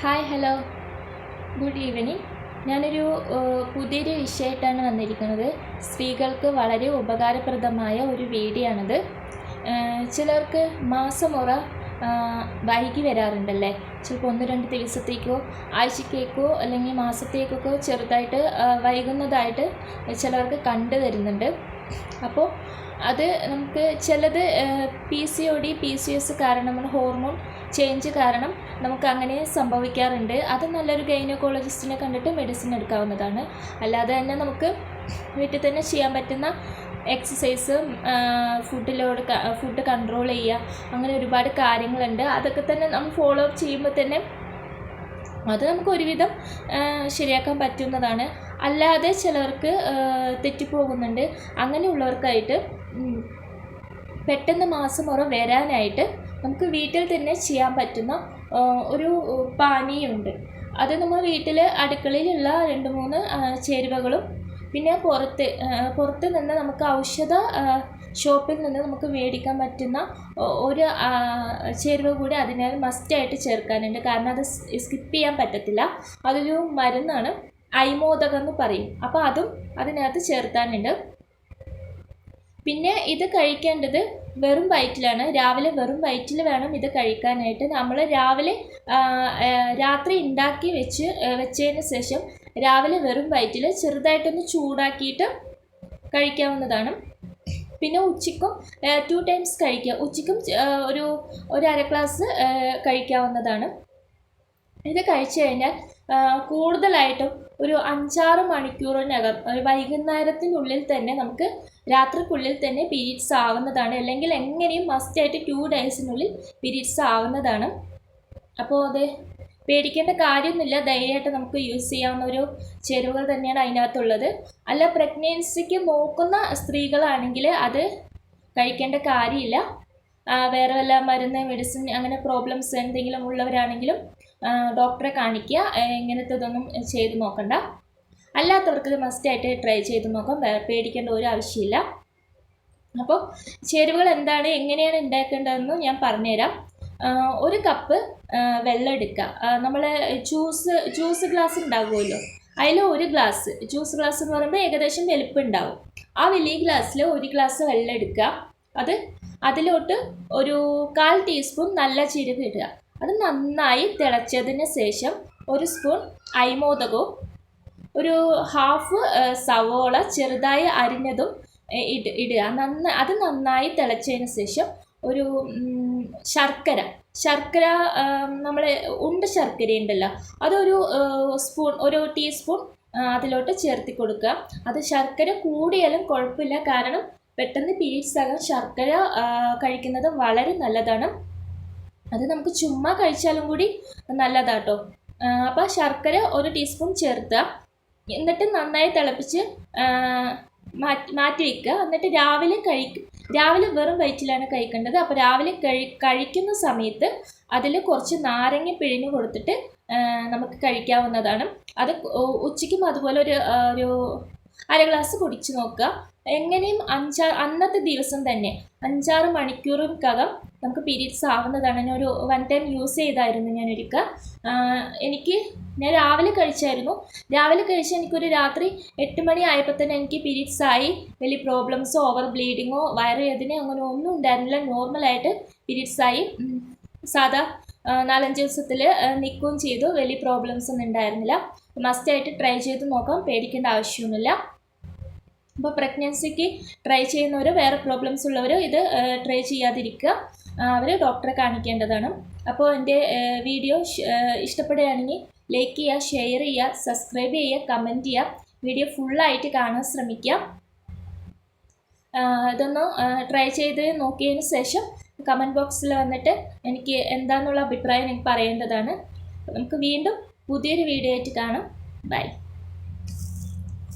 Hi hello good evening ഞാനൊരു പുതിയൊരു വിഷയമായിട്ടാണ് വന്നിരിക്കുന്നത്. സ്ത്രീകൾക്ക് വളരെ ഉപകാരപ്രദമായ ഒരു വീഡിയോ ആണിത് ഏഹ്, ചിലർക്ക് മാസമുറ വൈകി വരാറുണ്ടല്ലേ? ചിലപ്പോൾ ഒന്ന് രണ്ട് ദിവസത്തേക്കോ ആഴ്ചത്തേക്കോ അല്ലെങ്കിൽ മാസത്തേക്കൊക്കെ ചെറുതായിട്ട് വൈകുന്നതായിട്ട് ചിലർക്ക് കണ്ടു വരുന്നുണ്ട് അപ്പോൾ അത് നമുക്ക് ചിലത് P C O D P C S കാരണം ഹോർമോൺ ചേഞ്ച് കാരണം നമുക്ക് അങ്ങനെ സംഭവിക്കാറുണ്ട്. അത് നല്ലൊരു ഗൈനക്കോളജിസ്റ്റിനെ കണ്ടിട്ട് മെഡിസിൻ എടുക്കാവുന്നതാണ്. അല്ലാതെ തന്നെ നമുക്ക് വീട്ടിൽ തന്നെ ചെയ്യാൻ പറ്റുന്ന എക്സസൈസ് ഫുഡിലോട് ഫുഡ് കൺട്രോൾ ചെയ്യുക അങ്ങനെ ഒരുപാട് കാര്യങ്ങളുണ്ട്. അതൊക്കെ തന്നെ നമ്മൾ ഫോളോ അപ്പ് ചെയ്യുമ്പോൾ തന്നെ അത് നമുക്ക് ഒരുവിധം ശരിയാക്കാൻ പറ്റുന്നതാണ്. അല്ലാതെ ചിലർക്ക് തെറ്റിപ്പോകുന്നുണ്ട്. അങ്ങനെയുള്ളവർക്കായിട്ട് പെട്ടെന്ന് മാസമുറ വരാനായിട്ട് നമുക്ക് വീട്ടിൽ തന്നെ ചെയ്യാൻ പറ്റുന്ന ഒരു പാനീയമുണ്ട്. അത് നമ്മൾ വീട്ടിൽ അടുക്കളയിലുള്ള രണ്ട് മൂന്ന് ചേരുവകളും പിന്നെ പുറത്ത് പുറത്ത് നിന്ന് നമുക്ക് ഔഷധ ഷോപ്പിൽ നിന്ന് നമുക്ക് മേടിക്കാൻ പറ്റുന്ന ഒരു ചേരുവ കൂടി അതിനാൽ മസ്റ്റായിട്ട് ചേർക്കാനുണ്ട്. കാരണം അത് സ്കിപ്പ് ചെയ്യാൻ പറ്റത്തില്ല. അതൊരു മരുന്നാണ്. ഐമോദകം എന്ന് പറയും. അപ്പോൾ അതും അതിനകത്ത് ചേർത്താനുണ്ട്. പിന്നെ ഇത് കഴിക്കേണ്ടത് വെറും വയറ്റിലാണ്. രാവിലെ വെറും വയറ്റിൽ വേണം ഇത് കഴിക്കാനായിട്ട്. നമ്മൾ രാവിലെ രാത്രി ഉണ്ടാക്കി വെച്ച് വെച്ചതിന് ശേഷം രാവിലെ വെറും വയറ്റിൽ ചെറുതായിട്ടൊന്ന് ചൂടാക്കിയിട്ട് കഴിക്കാവുന്നതാണ്. പിന്നെ ഉച്ചയ്ക്കും ടു ടൈംസ് കഴിക്കുക. ഉച്ചയ്ക്കും ഒരു ഒരു അര ഗ്ലാസ് കഴിക്കാവുന്നതാണ്. ഇത് കഴിച്ചു കഴിഞ്ഞാൽ കൂടുതലായിട്ടും ഒരു അഞ്ചാറ് മണിക്കൂറിനകം ഒരു വൈകുന്നേരത്തിനുള്ളിൽ തന്നെ നമുക്ക് രാത്രിക്കുള്ളിൽ തന്നെ പീരീഡ്സ് ആവുന്നതാണ്. അല്ലെങ്കിൽ എങ്ങനെയും മസ്റ്റായിട്ട് ടു ഡേയ്സിനുള്ളിൽ പീരീഡ്സ് ആവുന്നതാണ്. അപ്പോൾ അത് പേടിക്കേണ്ട കാര്യമൊന്നുമില്ല. ധൈര്യമായിട്ട് നമുക്ക് യൂസ് ചെയ്യാവുന്ന ഒരു ചേരുവകൾ തന്നെയാണ് അതിനകത്തുള്ളത്. അല്ല പ്രഗ്നൻസിക്ക് നോക്കുന്ന സ്ത്രീകളാണെങ്കിൽ അത് കഴിക്കേണ്ട കാര്യമില്ല. വേറെ വല്ല മരുന്ന് മെഡിസിൻ അങ്ങനെ പ്രോബ്ലംസ് എന്തെങ്കിലും ഉള്ളവരാണെങ്കിലും ഡോക്ടറെ കാണിക്കുക. ഇങ്ങനത്തെ ഇതൊന്നും ചെയ്ത് നോക്കണ്ട. അല്ലാത്തവർക്ക് ഇത് മസ്റ്റായിട്ട് ട്രൈ ചെയ്ത് നോക്കാം. പേടിക്കേണ്ട ഒരു ആവശ്യമില്ല. അപ്പോൾ ചേരുവകൾ എന്താണ് എങ്ങനെയാണ് ഉണ്ടാക്കേണ്ടതെന്ന് ഞാൻ പറഞ്ഞുതരാം. ഒരു കപ്പ് വെള്ളം എടുക്കുക. നമ്മൾ ജ്യൂസ് ജ്യൂസ് ഗ്ലാസ് ഉണ്ടാകുമല്ലോ അതിൽ ഒരു ഗ്ലാസ് ജ്യൂസ് ഗ്ലാസ് എന്ന് പറയുമ്പോൾ ഏകദേശം ഉണ്ടാവും. ആ വലിയ ഗ്ലാസ്സിൽ ഒരു ഗ്ലാസ് വെള്ളം എടുക്കുക. അത് അതിലോട്ട് ഒരു കാൽ ടീസ്പൂൺ നല്ല ജീരകം ഇടുക. അത് നന്നായി തിളച്ചതിന് ശേഷം ഒരു സ്പൂൺ അയ്മോദകവും ഒരു ഹാഫ് സവോള ചെറുതായി അരിഞ്ഞതും ഇട് ഇടുക. നന്ന അത് നന്നായി തിളച്ചതിന് ശേഷം ഒരു ശർക്കര. ശർക്കര നമ്മൾ ഉണ്ട ശർക്കര ഉണ്ടല്ലോ. അതൊരു സ്പൂൺ ഒരു ടീസ്പൂൺ അതിലോട്ട് ചേർത്തി കൊടുക്കുക. അത് ശർക്കര കൂടിയാലും കുഴപ്പമില്ല. കാരണം പെട്ടെന്ന് പീരീഡ്സ് ആകാൻ ശർക്കര കഴിക്കുന്നത് വളരെ നല്ലതാണ്. അത് നമുക്ക് ചുമ്മാ കഴിച്ചാലും കൂടി നല്ലതാട്ടോ. അപ്പോൾ ശർക്കര ഒരു ടീസ്പൂൺ ചേർത്തുക എന്നിട്ട് നന്നായി തിളപ്പിച്ച് മാറ്റി മാറ്റി വയ്ക്കുക എന്നിട്ട് രാവിലെ കഴിക്കും രാവിലെ വെറും വയറ്റിലാണ് കഴിക്കേണ്ടത്. അപ്പോൾ രാവിലെ കഴി കഴിക്കുന്ന സമയത്ത് അതിൽ കുറച്ച് നാരങ്ങ പിഴിഞ്ഞ് കൊടുത്തിട്ട് നമുക്ക് കഴിക്കാവുന്നതാണ്. അത് ഉച്ചയ്ക്കും അതുപോലെ ഒരു ഒരു അര ഗ്ലാസ് കുടിച്ച് നോക്കുക. എങ്ങനെയും അഞ്ചാ അന്നത്തെ ദിവസം തന്നെ അഞ്ചാറ് മണിക്കൂറും മണിക്കൂറിനകം നമുക്ക് പീരീഡ്സ് ആവുന്നതാണ്. ഞാൻ ഒരു വൺ ടൈം യൂസ് ചെയ്തായിരുന്നു ഞാൻ ഒരിക്കൽ എനിക്ക് ഞാൻ രാവിലെ കഴിച്ചായിരുന്നു. രാവിലെ കഴിച്ച് എനിക്കൊരു രാത്രി എട്ട് മണി ആയപ്പോൾ തന്നെ എനിക്ക് പീരീഡ്സ് ആയി. വലിയ പ്രോബ്ലംസോ ഓവർ ബ്ലീഡിങ്ങോ വയറുവേദനയോ അങ്ങനെ ഒന്നും ഉണ്ടായിരുന്നില്ല. നോർമലായിട്ട് പീരീഡ്സ് ആയി. സാധാ നാലഞ്ച് ദിവസത്തിൽ നിൽക്കുകയും ചെയ്തു. വലിയ പ്രോബ്ലംസ് ഒന്നും ഉണ്ടായിരുന്നില്ല. മസ്റ്റായിട്ട് ട്രൈ ചെയ്ത് നോക്കാം. പേടിക്കേണ്ട ആവശ്യമൊന്നുമില്ല. അപ്പോൾ പ്രഗ്നൻസിക്ക് ട്രൈ ചെയ്യുന്നവർ വേറെ പ്രോബ്ലംസ് ഉള്ളവർ ഇത് ട്രൈ ചെയ്യാതിരിക്കുക. അവർ ഡോക്ടറെ കാണിക്കേണ്ടതാണ്. അപ്പോൾ എന്റെ വീഡിയോ ഇഷ്ടപ്പെടുകയാണെങ്കിൽ ലൈക്ക് ചെയ്യുക ഷെയർ ചെയ്യുക സബ്സ്ക്രൈബ് ചെയ്യുക കമന്റ് ചെയ്യുക. വീഡിയോ ഫുള്ളായിട്ട് കാണാൻ ശ്രമിക്കുക. ഇതൊന്ന് ട്രൈ ചെയ്ത് നോക്കിയതിന് ശേഷം കമന്റ് ബോക്സിൽ വന്നിട്ട് എനിക്ക് എന്താണെന്നുള്ള അഭിപ്രായം എനിക്ക് പറയേണ്ടതാണ്. നമുക്ക് വീണ്ടും പുതിയൊരു വീഡിയോ ആയിട്ട് കാണാം. ബൈ